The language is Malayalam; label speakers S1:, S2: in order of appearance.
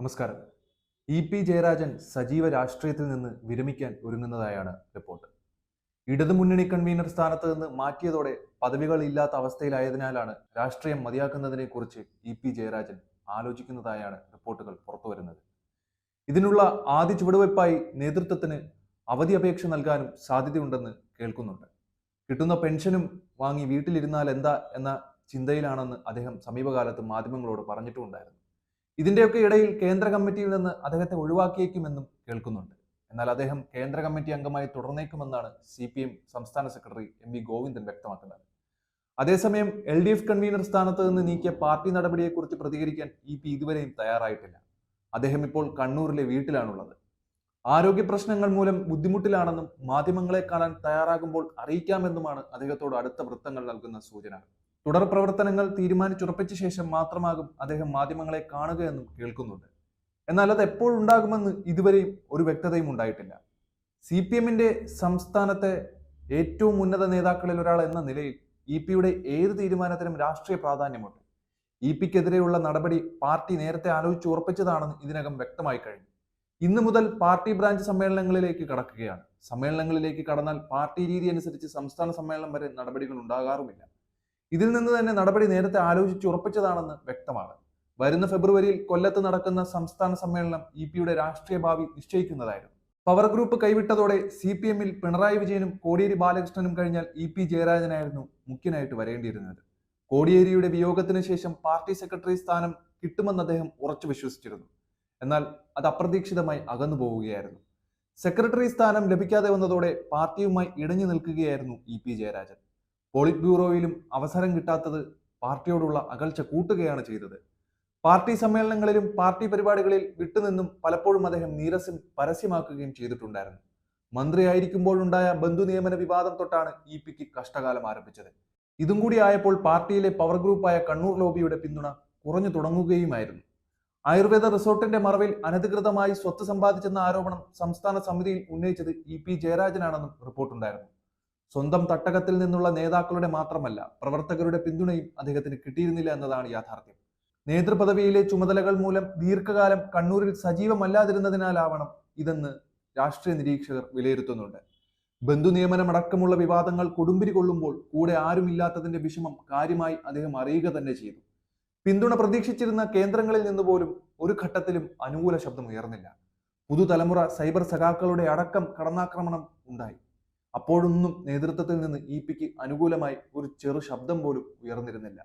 S1: നമസ്കാരം. ഇ പി ജയരാജൻ സജീവ രാഷ്ട്രീയത്തിൽ നിന്ന് വിരമിക്കാൻ ഒരുങ്ങുന്നതായാണ് റിപ്പോർട്ട്. ഇടതുമുന്നണി കൺവീനർ സ്ഥാനത്ത് നിന്ന് മാറ്റിയതോടെ പദവികൾ ഇല്ലാത്ത അവസ്ഥയിലായതിനാലാണ് രാഷ്ട്രീയം മതിയാക്കുന്നതിനെ കുറിച്ച് ഇ പി ജയരാജൻ ആലോചിക്കുന്നതായാണ് റിപ്പോർട്ടുകൾ പുറത്തുവരുന്നത്. ഇതിനുള്ള ആദ്യ ചുവടുവയ്പായി നേതൃത്വത്തിന് അവധി അപേക്ഷ നൽകാനും സാധ്യതയുണ്ടെന്ന് കേൾക്കുന്നുണ്ട്. കിട്ടുന്ന പെൻഷനും വാങ്ങി വീട്ടിലിരുന്നാൽ എന്താ എന്ന ചിന്തയിലാണെന്ന് അദ്ദേഹം സമീപകാലത്ത് മാധ്യമങ്ങളോട് പറഞ്ഞിട്ടുമുണ്ടായിരുന്നു. ഇതിന്റെയൊക്കെ ഇടയിൽ കേന്ദ്ര കമ്മിറ്റിയിൽ നിന്ന് അദ്ദേഹത്തെ ഒഴിവാക്കിയേക്കുമെന്നും കേൾക്കുന്നുണ്ട്. എന്നാൽ അദ്ദേഹം കേന്ദ്ര കമ്മിറ്റി അംഗമായി തുടർന്നേക്കുമെന്നാണ് സി പി എം സംസ്ഥാന സെക്രട്ടറി എം വി ഗോവിന്ദൻ വ്യക്തമാക്കുന്നത്. അതേസമയം എൽ ഡി എഫ് കൺവീനർ സ്ഥാനത്ത് നിന്ന് നീക്കിയ പാർട്ടി നടപടിയെക്കുറിച്ച് പ്രതികരിക്കാൻ ഇ പി ഇതുവരെയും തയ്യാറായിട്ടില്ല. അദ്ദേഹം ഇപ്പോൾ കണ്ണൂരിലെ വീട്ടിലാണുള്ളത്. ആരോഗ്യ പ്രശ്നങ്ങൾ മൂലം ബുദ്ധിമുട്ടിലാണെന്നും മാധ്യമങ്ങളെ കാണാൻ തയ്യാറാകുമ്പോൾ അറിയിക്കാമെന്നുമാണ് അദ്ദേഹത്തോട് അടുത്ത വൃത്തങ്ങൾ നൽകുന്ന സൂചന. തുടർ പ്രവർത്തനങ്ങൾ തീരുമാനിച്ചുറപ്പിച്ച ശേഷം മാത്രമാകും അദ്ദേഹം മാധ്യമങ്ങളെ കാണുക എന്നും കേൾക്കുന്നുണ്ട്. എന്നാൽ അത് എപ്പോഴുണ്ടാകുമെന്ന് ഇതുവരെയും ഒരു വ്യക്തതയും ഉണ്ടായിട്ടില്ല. സി പി എമ്മിന്റെ സംസ്ഥാനത്തെ ഏറ്റവും ഉന്നത നേതാക്കളിൽ ഒരാൾ എന്ന നിലയിൽ ഇ പിയുടെ ഏത് തീരുമാനത്തിനും രാഷ്ട്രീയ പ്രാധാന്യമുണ്ട്. ഇ പിക്കെതിരെയുള്ള നടപടി പാർട്ടി നേരത്തെ ആലോചിച്ച് ഉറപ്പിച്ചതാണെന്ന് ഇതിനകം വ്യക്തമായി കഴിഞ്ഞു. ഇന്ന് മുതൽ പാർട്ടി ബ്രാഞ്ച് സമ്മേളനങ്ങളിലേക്ക് കടക്കുകയാണ്. സമ്മേളനങ്ങളിലേക്ക് കടന്നാൽ പാർട്ടി രീതി അനുസരിച്ച് സംസ്ഥാന സമ്മേളനം വരെ നടപടികൾ ഉണ്ടാകാറുമില്ല. ഇതിൽ നിന്ന് തന്നെ നടപടി നേരത്തെ ആലോചിച്ച് ഉറപ്പിച്ചതാണെന്ന് വ്യക്തമാണ്. വരുന്ന ഫെബ്രുവരിയിൽ കൊല്ലത്ത് നടക്കുന്ന സംസ്ഥാന സമ്മേളനം ഇ പിയുടെ രാഷ്ട്രീയ ഭാവി നിശ്ചയിക്കുന്നതായിരുന്നു. പവർ ഗ്രൂപ്പ് കൈവിട്ടതോടെ സി പി എമ്മിൽ പിണറായി വിജയനും കോടിയേരി ബാലകൃഷ്ണനും കഴിഞ്ഞാൽ ഇ പി ജയരാജനായിരുന്നു മുഖ്യനായിട്ട് വരേണ്ടിയിരുന്നത്. കോടിയേരിയുടെ വിയോഗത്തിന് ശേഷം പാർട്ടി സെക്രട്ടറി സ്ഥാനം കിട്ടുമെന്ന് അദ്ദേഹം ഉറച്ചു വിശ്വസിച്ചിരുന്നു. എന്നാൽ അത് അപ്രതീക്ഷിതമായി അകന്നു പോവുകയായിരുന്നു. സെക്രട്ടറി സ്ഥാനം ലഭിക്കാതെ വന്നതോടെ പാർട്ടിയുമായി ഇടഞ്ഞു നിൽക്കുകയായിരുന്നു ഇ പി ജയരാജൻ. പോളിറ്റ് ബ്യൂറോയിലും അവസരം കിട്ടാത്തത് പാർട്ടിയോടുള്ള അകൽച്ച കൂട്ടുകയാണ് ചെയ്തത്. പാർട്ടി സമ്മേളനങ്ങളിലും പാർട്ടി പരിപാടികളിൽ വിട്ടുനിന്നും പലപ്പോഴും അദ്ദേഹം നീരസം പരസ്യമാക്കുകയും ചെയ്തിട്ടുണ്ടായിരുന്നു. മന്ത്രിയായിരിക്കുമ്പോഴുണ്ടായ ബന്ധു നിയമന വിവാദം തൊട്ടാണ് ഇ പിക്ക് കഷ്ടകാലം ആരംഭിച്ചത്. ഇതും കൂടി ആയപ്പോൾ പാർട്ടിയിലെ പവർ ഗ്രൂപ്പായ കണ്ണൂർ ലോബിയുടെ പിന്തുണ കുറഞ്ഞു തുടങ്ങുകയുമായിരുന്നു. ആയുർവേദ റിസോർട്ടിന്റെ മറവിൽ അനധികൃതമായി സ്വത്ത് സമ്പാദിച്ചെന്ന ആരോപണം സംസ്ഥാന സമിതിയിൽ ഉന്നയിച്ചത് ഇ പി ജയരാജനാണെന്നും റിപ്പോർട്ടുണ്ടായിരുന്നു. സ്വന്തം തട്ടകത്തിൽ നിന്നുള്ള നേതാക്കളുടെ മാത്രമല്ല പ്രവർത്തകരുടെ പിന്തുണയും അദ്ദേഹത്തിന് കിട്ടിയിരുന്നില്ല എന്നതാണ് യാഥാർത്ഥ്യം. നേതൃപദവിയിലെ ചുമതലകൾ മൂലം ദീർഘകാലം കണ്ണൂരിൽ സജീവമല്ലാതിരുന്നതിനാലാവണം ഇതെന്ന് രാഷ്ട്രീയ നിരീക്ഷകർ വിലയിരുത്തുന്നുണ്ട്. ബന്ധുനിയമനമടക്കമുള്ള വിവാദങ്ങൾ കൊടുമ്പിരി കൊള്ളുമ്പോൾ കൂടെ ആരുമില്ലാത്തതിന്റെ വിഷമം കാര്യമായി അദ്ദേഹം അറിയുക തന്നെ ചെയ്തു. പിന്തുണ പ്രതീക്ഷിച്ചിരുന്ന കേന്ദ്രങ്ങളിൽ നിന്ന് പോലും ഒരു ഘട്ടത്തിലും അനുകൂല ശബ്ദം ഉയർന്നില്ല പുതുതലമുറ സൈബർ സഖാക്കളുടെ അടക്കം കടന്നാക്രമണം ഉണ്ടായി. അപ്പോഴൊന്നും നേതൃത്വത്തിൽ നിന്ന് ഇ പിക്ക് അനുകൂലമായി ഒരു ചെറു ശബ്ദം പോലും ഉയർന്നിരുന്നില്ല.